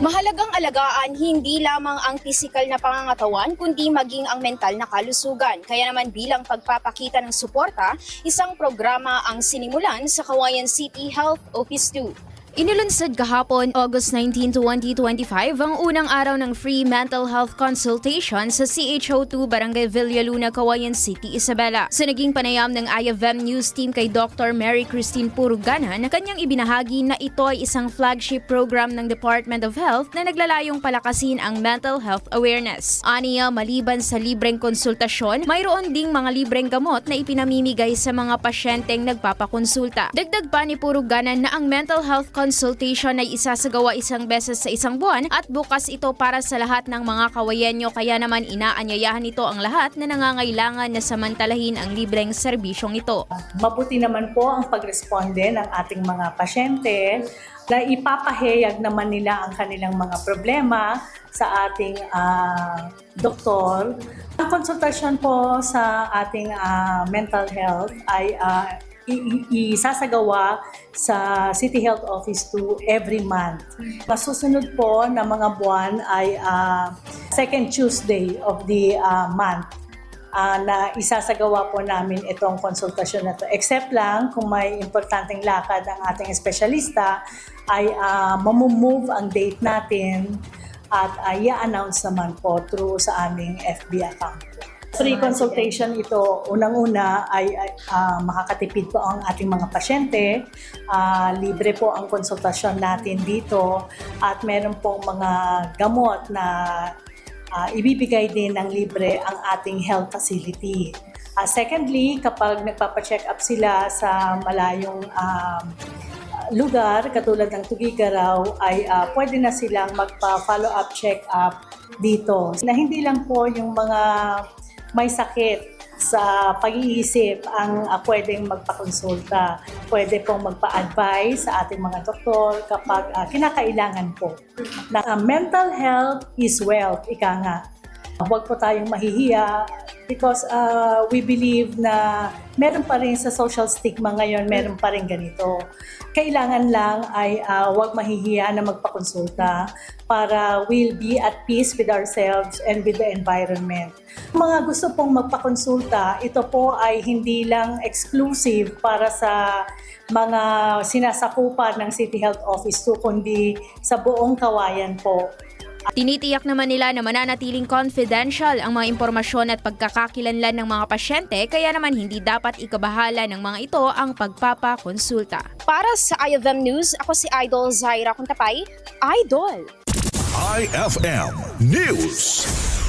Mahalagang alagaan hindi lamang ang pisikal na pangangatawan kundi maging ang mental na kalusugan. Kaya naman bilang pagpapakita ng suporta, isang programa ang sinimulan sa Kawayan City Health Office 2. Inilunsad kahapon, August 19, 2025, ang unang araw ng free mental health consultation sa CHO2 Barangay Villaluna, Kawayan City, Isabela. Sa naging panayam ng IFM News Team kay Dr. Mary Christine Puruganan, kanyang ibinahagi na ito ay isang flagship program ng Department of Health na naglalayong palakasin ang mental health awareness. Aniya, maliban sa libreng konsultasyon, mayroon ding mga libreng gamot na ipinamimigay sa mga pasyenteng nagpapakonsulta. Dagdag pa ni Puruganan na ang mental health consultation ay isasagawa isang beses sa isang buwan at bukas ito para sa lahat ng mga kawayenyo kaya naman inaanyayahan ito ang lahat na nangangailangan na samantalahin ang libreng serbisyong ito. Mabuti naman po ang pagresponde ng ating mga pasyente na ipapahayag naman nila ang kanilang mga problema sa ating ah, doktor. Ang konsultasyon po sa ating ah, mental health ay i- isasagawa sa City Health Office 2 every month. Masusunod po na mga buwan ay ah, second Tuesday of the ah, month ah, na isasagawa po namin itong konsultasyon na to. Except lang kung may importanteng lakad ang ating espesyalista ay uh, mamumove ang date natin at uh, i-announce naman po through sa aming FB account. Free consultation ito, unang-una ay, ah, makakatipid po ang ating mga pasyente. Ah, libre po ang konsultasyon natin dito at meron pong mga gamot na ah, ibibigay din ng libre ang ating health facility. Ah, secondly, kapag nagpapacheck up sila sa malayong um, lugar katulad ng Tugigaraw ay ah, pwede na silang magpa-follow up check up dito. Na hindi lang po yung mga may sakit sa pag-iisip ang ah, pwedeng magpakonsulta. Pwede pong magpa-advise sa ating mga doktor kapag ah, kinakailangan po. Na ah, mental health is wealth, ika nga. Huwag po tayong mahihiya because uh, we believe na meron pa rin sa social stigma ngayon, meron pa rin ganito. Kailangan lang ay uh, huwag mahihiya na magpakonsulta para we'll be at peace with ourselves and with the environment. Mga gusto pong magpakonsulta, ito po ay hindi lang exclusive para sa mga sinasakupan ng City Health Office 2, kundi sa buong kawayan po. Tinitiyak naman nila na mananatiling confidential ang mga impormasyon at pagkakakilanlan ng mga pasyente kaya naman hindi dapat ikabahala ng mga ito ang pagpapakonsulta. Para sa IFM News, ako si Idol Zaira Kuntapay. Idol! IFM News.